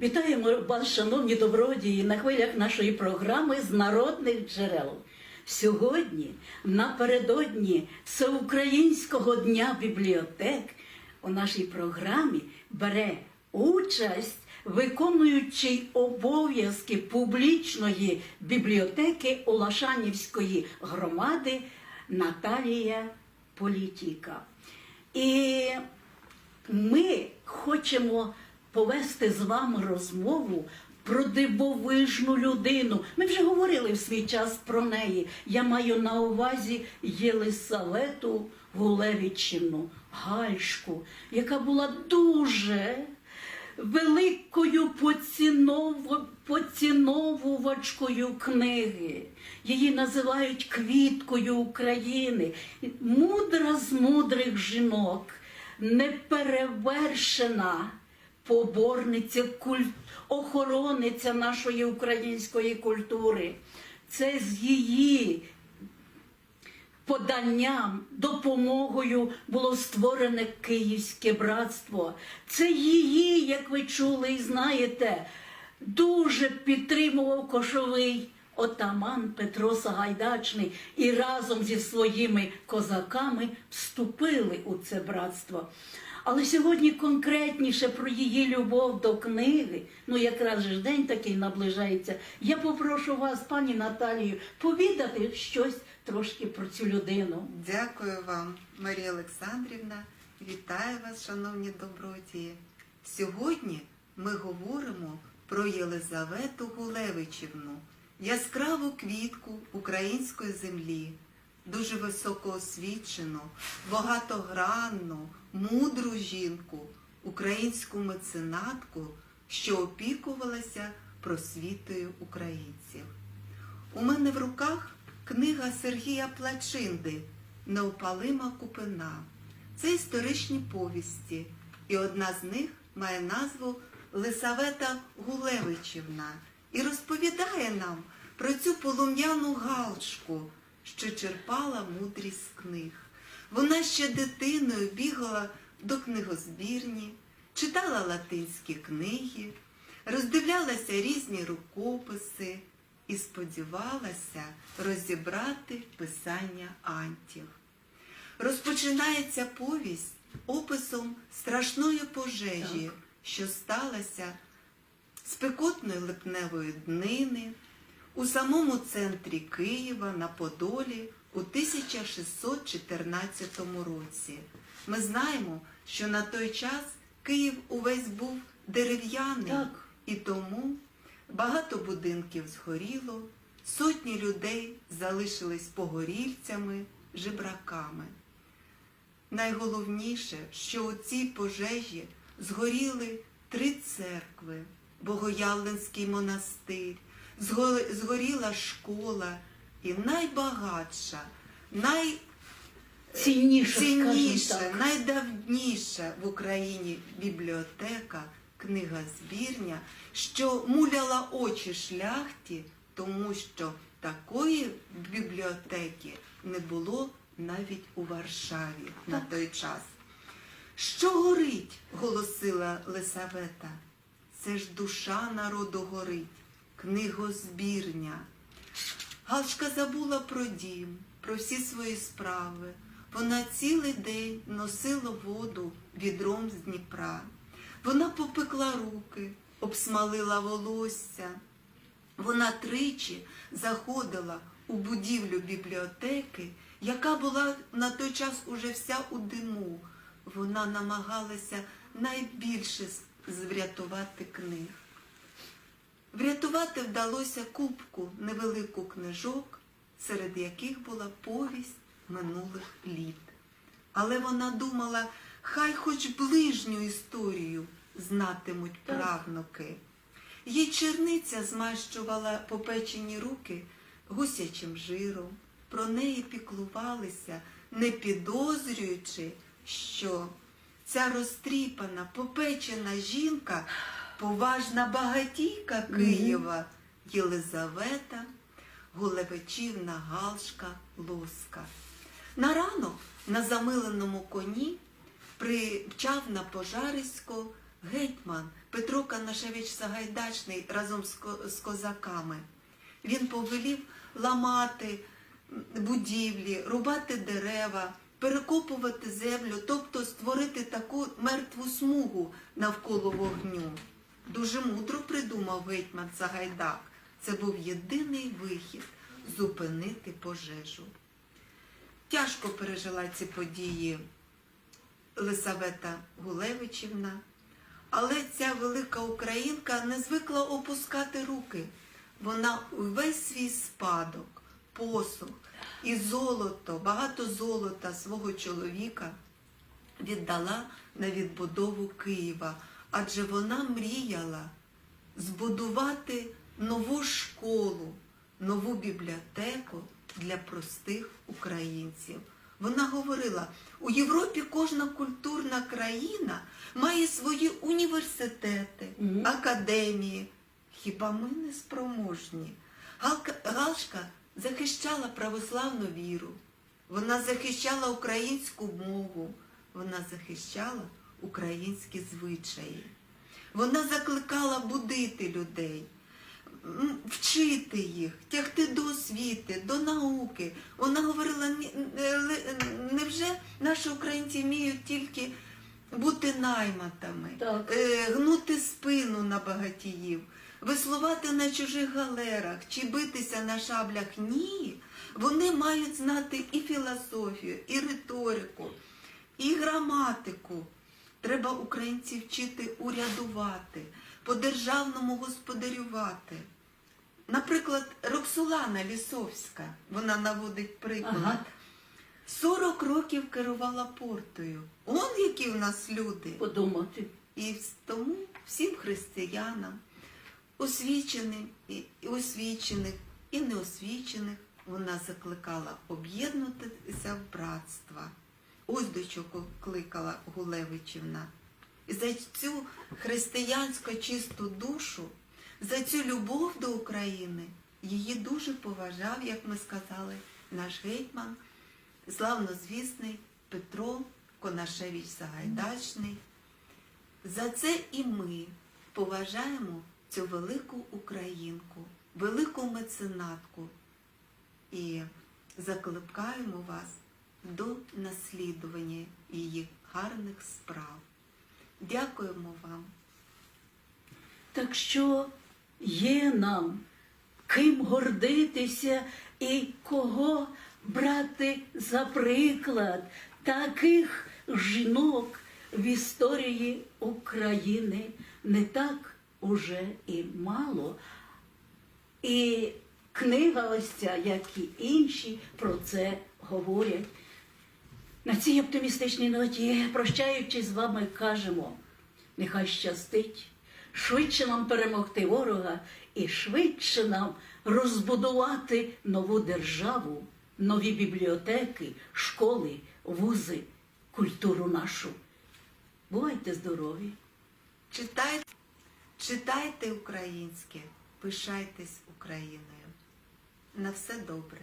Вітаємо вас, шановні добродії, на хвилях нашої програми з народних джерел. Сьогодні, напередодні Всеукраїнського дня бібліотек, у нашій програмі бере участь виконуючий обов'язки публічної бібліотеки Улашанівської громади Наталія Політіка. І ми хочемо повести з вами розмову про дивовижну людину. Ми вже говорили в свій час про неї. Я маю на увазі Єлисавету Гулевичівну Гальшку, яка була дуже великою поцінов- поціновувачкою книги. Її називають квіткою України. Мудра з мудрих жінок, неперевершена поборниця, куль... охорониця нашої української культури. Це з її поданням, допомогою було створене Київське братство. Це її, як ви чули і знаєте, дуже підтримував кошовий отаман Петро Сагайдачний і разом зі своїми козаками вступили у це братство. Але сьогодні конкретніше про її любов до книги, ну якраз ж день такий наближається. Я попрошу вас, пані Наталію, повідати щось трошки про цю людину. Дякую вам, Марія Олександрівна. Вітаю вас, шановні добродії. Сьогодні ми говоримо про Єлизавету Гулевичівну, яскраву квітку української землі, дуже високоосвічену, багатогранну, мудру жінку, українську меценатку, що опікувалася просвітою українців. У мене в руках книга Сергія Плачинди Неопалима купина. Це історичні повісті, і одна з них має назву Лисавета Гулевичівна і розповідає нам про цю полум'яну галочку, що черпала мудрість з книг. Вона ще дитиною бігала до книгозбірні, читала латинські книги, роздивлялася різні рукописи і сподівалася розібрати писання антів. Розпочинається повість описом страшної пожежі, що сталася спекотної липневої днини у самому центрі Києва на Подолі у 1614 році. Ми знаємо, що на той час Київ увесь був дерев'яний, Так. і тому багато будинків згоріло, сотні людей залишились погорільцями, жебраками. Найголовніше, що у цій пожежі згоріли три церкви, Богоявленський монастир, згоріла школа і найбагатша, най... Цінніше, Цінніша, найдавніша в Україні бібліотека, книга збірня, що муляла очі шляхті, тому що такої бібліотеки не було навіть у Варшаві на той час. Що горить? голосила Лисавета. Це ж душа народу горить, книгозбірня. Галочка забула про дім, про всі свої справи. Вона цілий день носила воду відром з Дніпра. Вона попекла руки, обсмалила волосся. Вона тричі заходила у будівлю бібліотеки, яка була на той час уже вся у диму. Вона намагалася найбільше з- врятувати книг. Врятувати вдалося купку невелику книжок, серед яких була повість минулих літ. Але вона думала, хай хоч ближню історію знатимуть правнуки. Їй черниця змащувала попечені руки гусячим жиром. Про неї піклувалися, не підозрюючи, що ця розтріпана, попечена жінка, поважна багатійка Києва, Єлизавета, Гулевичівна Галшка Лоска. На ранок на замиленому коні примчав на пожарисько гетьман Петро Канашевич Сагайдачний разом з козаками. Він повелів ламати будівлі, рубати дерева, перекопувати землю, тобто створити таку мертву смугу навколо вогню. Дуже мудро придумав гетьман Сагайдак. Це був єдиний вихід зупинити пожежу. Тяжко пережила ці події Лисавета Гулевичівна, але ця велика українка не звикла опускати руки. Вона увесь свій спадок, посух і золото, багато золота свого чоловіка віддала на відбудову Києва, адже вона мріяла збудувати нову школу, нову бібліотеку для простих українців. Вона говорила, у Європі кожна культурна країна має свої університети, академії. Хіба ми не спроможні? Галшка захищала православну віру, вона захищала українську мову, вона захищала українські звичаї. Вона закликала будити людей, вчити їх, тягти до освіти, до науки. Вона говорила, «Ні, е, ли- невже наші українці вміють тільки бути найматами, Так. е, гнути спину на багатіїв, веслувати на чужих галерах чи битися на шаблях? Ні. Вони мають знати і філософію, і риторику, і граматику. Треба українців вчити урядувати, по-державному господарювати. Наприклад, Роксолана Лісовська, вона наводить приклад. Ага. 40 років керувала портою. Он які у нас люди. Подумати. І тому всім християнам, освіченим і і освічених, і неосвічених, вона закликала об'єднатися в братства. Ось до чого кликала Гулевичівна. За цю християнсько чисту душу, за цю любов до України її дуже поважав, як ми сказали, наш гетьман, славнозвісний Петро Конашевич Сагайдачний. За це і ми поважаємо цю велику українку, велику меценатку і закликаємо вас до наслідування її гарних справ. Дякуємо вам. Так що є нам ким гордитися і кого брати за приклад таких жінок в історії України не так уже і мало. І книга ось ця, як і інші, про це говорять. На цій оптимістичній ноті, прощаючись з вами, кажемо, нехай щастить, швидше нам перемогти ворога і швидше нам розбудувати нову державу, нові бібліотеки, школи, вузи, культуру нашу. Бувайте здорові! Читайте, читайте українське, пишайтесь Україною. На все добре.